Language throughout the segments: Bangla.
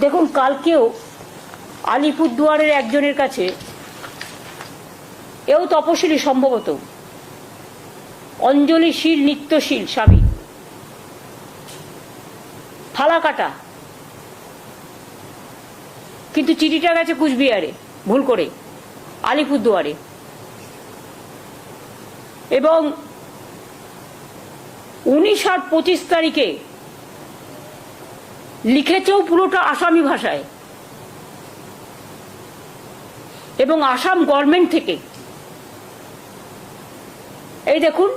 দেখুন, কালকেও আলিপুরদুয়ারের একজনের কাছে এও তপশিলি সম্ভবত। অঞ্জলিশীল নিত্যশীল স্বামী। থালা কাটা। কিন্তু চিঠিটা গেছে কুচবিহারে, ভুল করে, আলিপুরদুয়ারে। এবং উনিশ আর পঁচিশ তারিখে লিখেছেও পুরোটা আসামি ভাষায়। এবং আসাম গভর্নমেন্ট থেকে এই দেখুন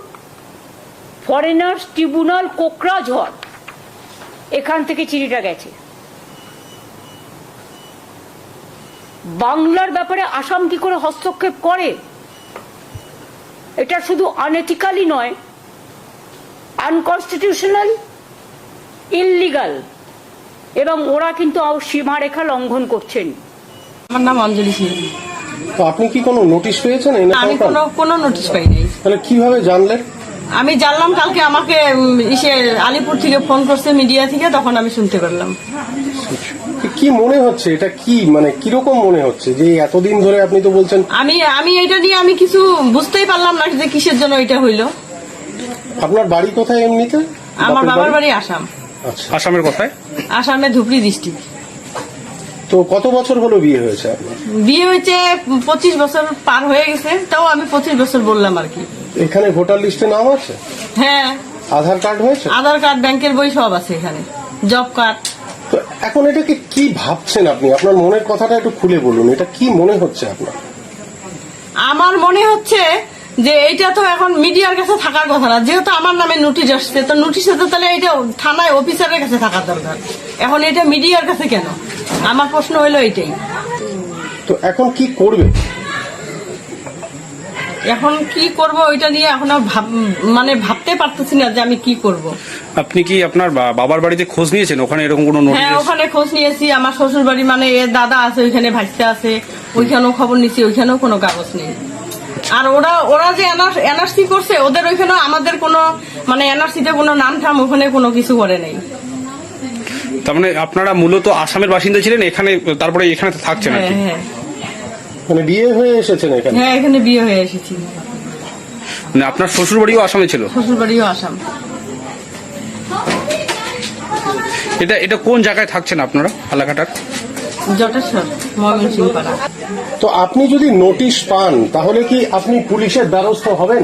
ফরেনার্স ট্রিব্যুনাল কোকরাঝড় এখান থেকে চিঠিটা গেছে। বাংলার ব্যাপারে আসাম কি করে হস্তক্ষেপ করে? এটা শুধু আনএথিক্যালি নয় আনকনস্টিটিউশনাল ইললিগাল এবং ওরা কিন্তু সীমারেখা লঙ্ঘন করছেন। আমার নাম অঞ্জলি সিং। তো আপনি কি কোনো নোটিশ পেয়েছেন এই না আমি কোনো কোনো নোটিশ পাইনি। তাহলে কীভাবে জানলেন? আমি জানলাম কালকে আমাকে ইসে আলিপুর থেকে ফোন করছে মিডিয়া থেকে তখন আমি শুনতে পারলাম। কি মনে হচ্ছে? এটা কি মানে কীরকম মনে হচ্ছে? যে এতদিন ধরে আপনি তো বলছেন আমি আমি এটা নিয়ে আমি কিছু বুঝতেই পারলাম না যে কিসের জন্য এটা হইল। আপনার বাড়ি কোথায় এমনিতে? আমার বাবার বাড়ি আসাম। আসামের কথায়? আসামে ধুবড়ি ডিস্ট্রিক্ট তো কত বছর হলো বিয়ে হয়েছে আপনার? বিয়ে হয়েছে পঁচিশ বছর পার হয়ে গেছে তাও আমি পঁচিশ বছর বললাম আর কি। এখানে ভোটার লিস্টে নাম আছে? হ্যাঁ। আধার কার্ড হয়েছে? আধার কার্ড ব্যাংকের বই সব আছে এখানে। Job card. তো এখন এটাকে কি ভাবছেন আপনি? আপনার মনের কথাটা একটু খুলে বলুন এটা কি মনে হচ্ছে আপনার? আমার মনে হচ্ছে যে এইটা তো এখন মিডিয়ার কাছে থাকার কথা না যেহেতু আমার নামে নোটিশ আসছে তো নোটিশে তো তাহলে এটা থানায় অফিসারের কাছে থাকার দরকার। এখন এটা মিডিয়ার কাছে কেন? আমার প্রশ্ন হলো এইটাই। তো এখন কি করবে? এখন কি করব ওইটা নিয়ে এখন ভাব মানে ভাবতে পারতেছি না যে আমি কি করব। আপনি কি আপনার বাবার বাড়িতে খোঁজ নিয়েছেন? ওখানে এরকম কোনো নোটিশ হ্যাঁ ওখানে খোঁজ নিয়েছি। আমার শ্বশুর বাড়ি মানে এর দাদা আছে ওইখানে ভাইস্তে আছে। ওইখানেও খবর নিছি ওইখানেও কোনো কাগজ নেই। আর ওরা ওরা যে এনআরসি করছে ওদের ওইখানে আমাদের কোনো মানে এনআরসিতে কোনো নাম ঠাম ওখানে কোনো কিছু করে নেই। তার মানে আপনারা মূলত আসামের বাসিন্দা ছিলেন এখানে তারপরে এখানে থাকছেন আর কি। হ্যাঁ মানে বিয়ে হয়ে এসেছেন এখানে? হ্যাঁ এখানে বিয়ে হয়ে এসেছি। মানে আপনার শ্বশুর বাড়িও আসামে ছিল? শ্বশুর বাড়িও আসাম। এটা এটা কোন জায়গায় থাকছেন আপনারা এলাকাটার? জটেশ্বর ময়মনসিং পাড়া তো আপনি যদি নোটিশ পান তাহলে কি আপনি পুলিশের দ্বারস্থ হবেন?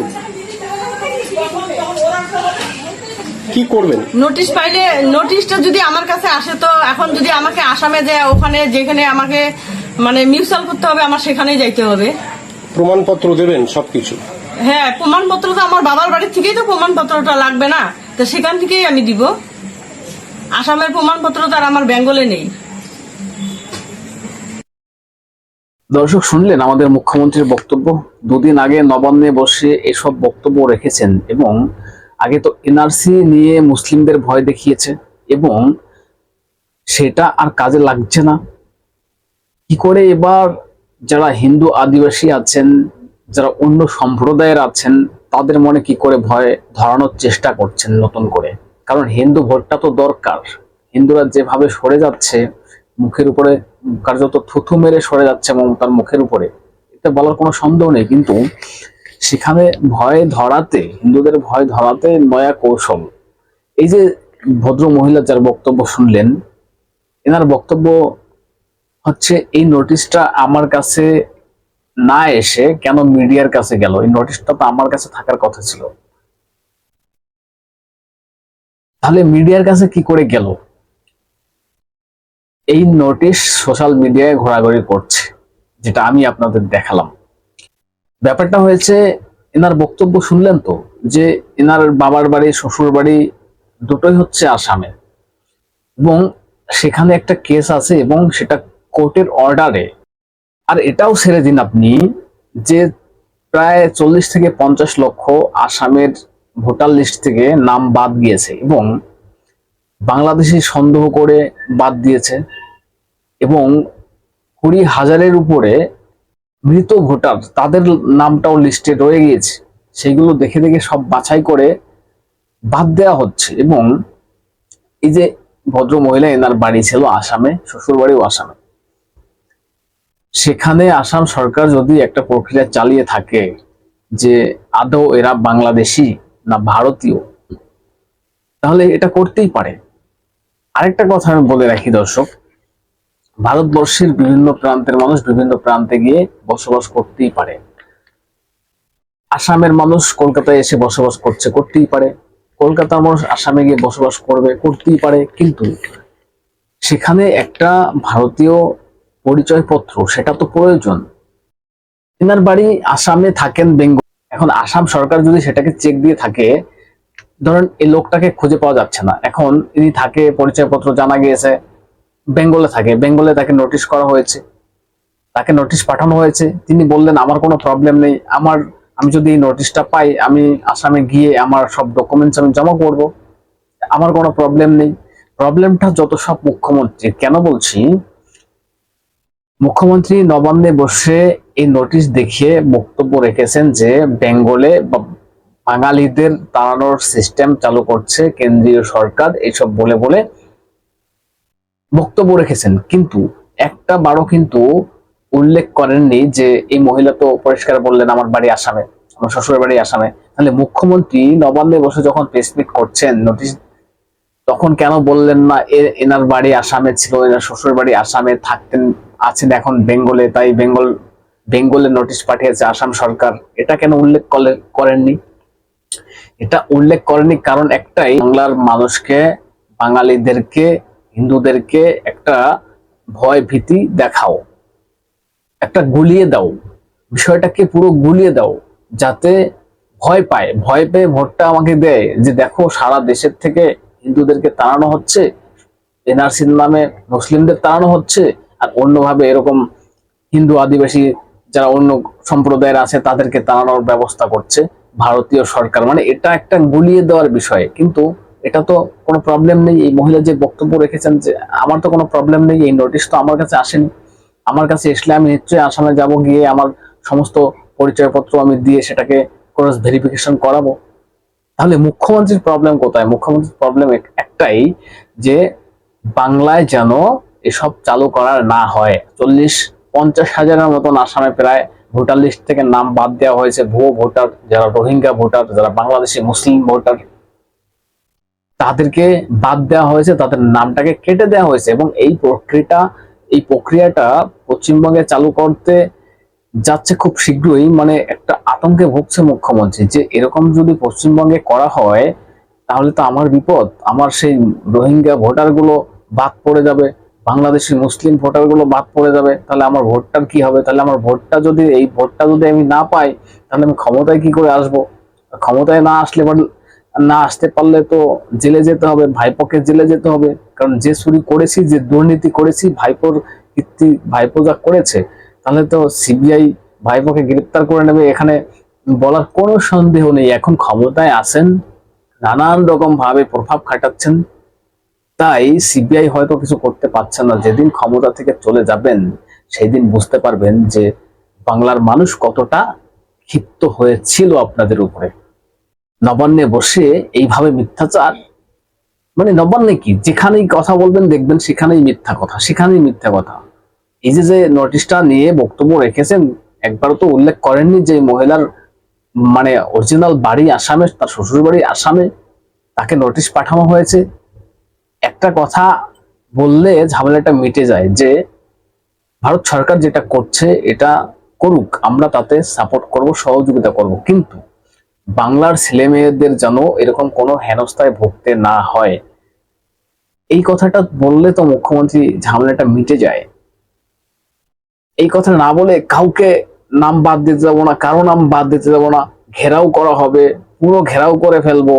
কি করবেন? নোটিশ পাইলে নোটিশটা যদি আমার কাছে আসে তো এখন যদি আমাকে আসামে যে ওখানে যেখানে আমাকে মানে মিউচুয়াল করতে হবে আমার সেখানেই যাইতে হবে। প্রমাণপত্র দেবেন সবকিছু? হ্যাঁ প্রমাণপত্র তো আমার বাবার বাড়ির থেকেই তো প্রমাণপত্রটা লাগবে না তো সেখান থেকেই আমি দিব। আসামের প্রমাণপত্র তো আর আমার বেঙ্গলে নেই। দর্শক, শুনলেন আমাদের মুখ্যমন্ত্রীর বক্তব্য? দুদিন আগে নবান্নে বসে এসব বক্তব্য রেখেছেন এবং আগে তো এনআরসি নিয়ে মুসলিমদের ভয় দেখিয়েছে এবং সেটা আর কাজে লাগছে না। কি করে এবার যারা হিন্দু আদিবাসী আছেন, যারা অন্য সম্প্রদায়ের আছেন, তাদের মনে কি করে ভয় ধরানোর চেষ্টা করছেন নতুন করে? কারণ হিন্দু ভোটটা তো দরকার। হিন্দুরা যেভাবে সরে যাচ্ছে, মুখের উপরে কার্যত থুথু মেরে সরে যাচ্ছে মমতার মুখের উপরে। এটা বলার কোনো সন্দেহ নেই, কিন্তু সেখানে ভয় ধরাতে, হিন্দুদের ভয় ধরাতে নয়া কৌশল। এই যে ভদ্র মহিলা যার বক্তব্য শুনলেন, এনার বক্তব্য হচ্ছে, এই নোটিশটা আমার কাছে না এসে কেন মিডিয়ার কাছে গেল? এই নোটিশটা তো আমার কাছে থাকার কথা ছিল। তাহলে মিডিয়ার কাছে কি করে গেল? এই নোটিশ সোশ্যাল মিডিয়ায় ঘোরাঘুরি করছে, যেটা আমি আপনাদের দেখালাম। ব্যাপারটা হয়েছে, এনার বক্তব্য শুনলেন তো, যে এনার বাবার বাড়ি, শ্বশুর বাড়ি দুটোই হচ্ছে আসামে এবং সেখানে একটা কেস আছে এবং সেটা কোর্টের অর্ডারে আর এটাও ছেড়ে দিন আপনি, যে প্রায় চল্লিশ থেকে পঞ্চাশ লক্ষ আসামের ভোটার লিস্ট থেকে নাম বাদ গিয়েছে এবং বাংলাদেশি সন্দেহ করে বাদ দিয়েছে এবং কুড়ি হাজারের উপরে মৃত ভোটার, তাদের নামটাও লিস্টে রয়ে গিয়েছে। সেগুলো দেখে দেখে সব বাছাই করে বাদ দেওয়া হচ্ছে এবং এই যে ভদ্র মহিলা এনার বাড়ি ছিল আসামে শ্বশুর বাড়িও আসামে। সেখানে আসাম সরকার যদি একটা প্রক্রিয়া চালিয়ে থাকে যে আদৌ এরা বাংলাদেশি না ভারতীয়, তাহলে এটা করতেই পারে। আরেকটা কথা আমি বলে রাখি, দর্শক, ভারতবর্ষের বিভিন্ন প্রান্তের মানুষ বিভিন্ন প্রান্তে গিয়ে বসবাস করতেই পারে। আসামের মানুষ কলকাতায় এসে বসবাস করছে, করতেই পারে। কলকাতার মানুষ আসামে গিয়ে বসবাস করবে, করতেই পারে, কিন্তু সেখানে একটা ভারতীয় পরিচয়পত্র, সেটা তো প্রয়োজন। এনার বাড়ি আসামে থাকেন বেঙ্গল। এখন আসাম সরকার যদি সেটাকে চেক দিয়ে থাকে ধরেন, এই লোকটাকে খুঁজে পাওয়া যাচ্ছে না। এখন ইনি থাকে, পরিচয়পত্র জানা গিয়েছে, বেঙ্গলে থাকে। বেঙ্গলে তাকে নোটিশ করা হয়েছে। তাকে নোটিশ পাঠানো হয়েছে। তিনি বললেন, আমার কোনো প্রবলেম নেই। আমার, আমি যদি এই নোটিশটা পাই, আমি আসামে গিয়ে আমার সব ডকুমেন্টস আমি জমা করব। আমার কোনো প্রবলেম নেই। প্রবলেমটা যত সব মুখ্যমন্ত্রী, কেন বলছি? মুখ্যমন্ত্রী নবান্নে বসে এই নোটিশ দেখিয়ে বক্তব্য রেখেছেন যে, বেঙ্গলে বা- বাঙালিদের তাড়ানোর সিস্টেম চালু করছে কেন্দ্রীয় সরকার, এইসব বলে বলে বক্তব্য রেখেছেন। কিন্তু একটা বারও কিন্তু উল্লেখ করেননি যে এই মহিলা তো পরিষ্কার বললেন, আমার বাড়ি আসামে, আমার শ্বশুরের বাড়ি আসামে। তাহলে মুখ্যমন্ত্রী নবান্নে বসে যখন প্রেস মিট করছেন নোটিশ তখন কেন বললেন না এনার বাড়ি আসামে ছিল, এনার শ্বশুর বাড়ি আসামে থাকতেন, আছেন এখন বেঙ্গলে, তাই বেঙ্গল, বেঙ্গলে নোটিশ পাঠিয়েছে আসাম সরকার। এটা কেন উল্লেখ করেননি? এটা উল্লেখ করেনি কারণ একটাই, বাংলার মানুষকে, বাঙালিদেরকে, হিন্দুদেরকে একটা ভয় ভীতি দেখাও, একটা গুলিয়ে দাও। বিষয়টাকে পুরো গুলিয়ে দাও, যাতে ভয় পায়। ভয় পেয়ে ভোটটা আমাকে দেয় যে দেখো সারা দেশের থেকে হিন্দুদেরকে তাড়ানো হচ্ছে, এনআরসির নামে মুসলিমদের তাড়ানো হচ্ছে, আর অন্যভাবে এরকম হিন্দু আদিবাসী যারা অন্য সম্প্রদায়ের আছে তাদেরকে তাড়ানোর ব্যবস্থা করছে। ভারতীয় সরকার মানে এটা একটা গুলিয়ে দেওয়ার বিষয়। কিন্তু এটা তো কোনো প্রবলেম নেই। এই মহিলা যে বক্তব্য রেখেছেন যে, আমার তো কোনো প্রবলেম নেই, এই নোটিশ তো আমার কাছে আসেনি। আমার কাছে আসলে আমি নিশ্চয়ই আসামে যাব গিয়ে আমার সমস্ত পরিচয়পত্র আমি দিয়ে সেটাকে ক্রস ভেরিফিকেশন করাবো। তাহলে মুখ্যমন্ত্রীর প্রবলেম কোথায়? মুখ্যমন্ত্রীর প্রবলেম একটাই যে, বাংলায় যেন এসব চালু করার না হয়। চল্লিশ, পঞ্চাশ হাজারের মতন আসামে প্রায় ভোটার লিস্ট থেকে নাম বাদ দেওয়া হয়েছে। ভুয়ো ভোটার, যারা রোহিঙ্গা ভোটার, যারা বাংলাদেশি মুসলিম ভোটার, তাদেরকে বাদ দেওয়া হয়েছে, তাদের নামটাকে কেটে দেওয়া হয়েছে এবং এই প্রক্রিয়াটা এই প্রক্রিয়াটা পশ্চিমবঙ্গে চালু করতে যাচ্ছে খুব শীঘ্রই মানে একটা আতঙ্কে ভুগছে মুখ্যমন্ত্রী যে এরকম যদি পশ্চিমবঙ্গে করা হয়, তাহলে তো আমার বিপদ, আমার সেই রোহিঙ্গা ভোটারগুলো বাদ পড়ে যাবে। বাংলাদেশি মুসলিম ভোটারগুলো বাদ পড়ে যাবে, তাহলে আমার ভোটটার কি হবে? তাহলে আমার ভোটটা যদি, এই ভোটটা যদি আমি না পাই, তাহলে আমি ক্ষমতায় কি করে আসব? ক্ষমতায় না আসলে না আসতে পারলে তো জেলে যেতে হবে, ভাইপোকে জেলে যেতে হবে। কারণ যে চুরি করেছি, যে দুর্নীতি করেছি, ভাইপোর কীর্তি, ভাইপো যা করেছে, তাহলে তো সিবিআই ভাইপোকে গ্রেপ্তার করে নেবে। এখানে বলার কোনো সন্দেহ নেই। এখন ক্ষমতায় আছেন, নানান রকম ভাবে প্রভাব খাটাচ্ছেন। তাই সিবিআই হয়তো কিছু করতে পারছে না। যেদিন ক্ষমতা থেকে চলে যাবেন সেই দিন বুঝতে পারবেন যে বাংলার মানুষ কতটা ক্ষিপ্ত হয়েছিল আপনাদের উপরে। নবান্নে বসে এইভাবে মিথ্যাচার মানে নবান্নে কি? যেখানেই কথা বলবেন দেখবেন সেখানেই মিথ্যা কথা, সেখানেই মিথ্যা কথা। এই যে যে নোটিশটা নিয়ে বক্তব্য রেখেছেন, একবারও তো উল্লেখ করেননি যে মহিলার মানে অরিজিনাল বাড়ি আসামে, তার শ্বশুর বাড়ি আসামে তাকে নোটিশ পাঠানো হয়েছে। একটা কথা বললে ঝামেলাটা মিটে যায় যে ভারত সরকার যেটা করছে, এটা করুক, আমরা তাতে সাপোর্ট করব, সহযোগিতা করব। কিন্তু বাংলার ছেলে মেয়েদের যেন এরকম কোনো হেনস্থায় ভুগতে না হয়, এই কথাটা বললে তো মুখ্যমন্ত্রী ঝামেলাটা মিটে যায়। এই কথা না বলে কাউকে নাম বাদ দিতে যাব না, কারও নাম বাদ দিতে যাব না, ঘেরাও করা হবে, পুরো ঘেরাও করে ফেলব।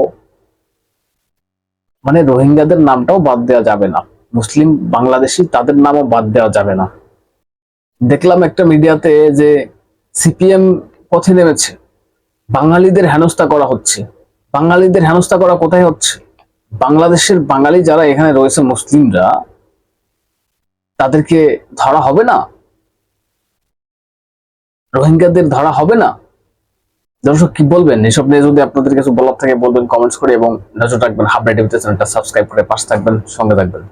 মানে রোহিঙ্গাদের নামটাও বাদ দেওয়া যাবে না। মুসলিম বাংলাদেশি তাদের নামও বাদ দেওয়া যাবে না। দেখলাম একটা মিডিয়াতে যে সিপিএম পথে নেমেছে। বাঙালিদের হেনস্থা করা হচ্ছে। বাঙালিদের হেনস্থা করা কোথায় হচ্ছে? বাংলাদেশের বাঙালি যারা এখানে রয়েছে মুসলিমরা, তাদেরকে ধরা হবে না? রোহিঙ্গাদের ধরা হবে না? দর্শক, কি বলবেন? এসব নিয়ে যদি আপনাদের কিছু বলার থাকে, বলবেন কমেন্টস করে এবং নজর রাখবেন। টিভিতে চ্যানেলটা সাবস্ক্রাইব করে পাশে থাকবেন, সঙ্গে থাকবেন।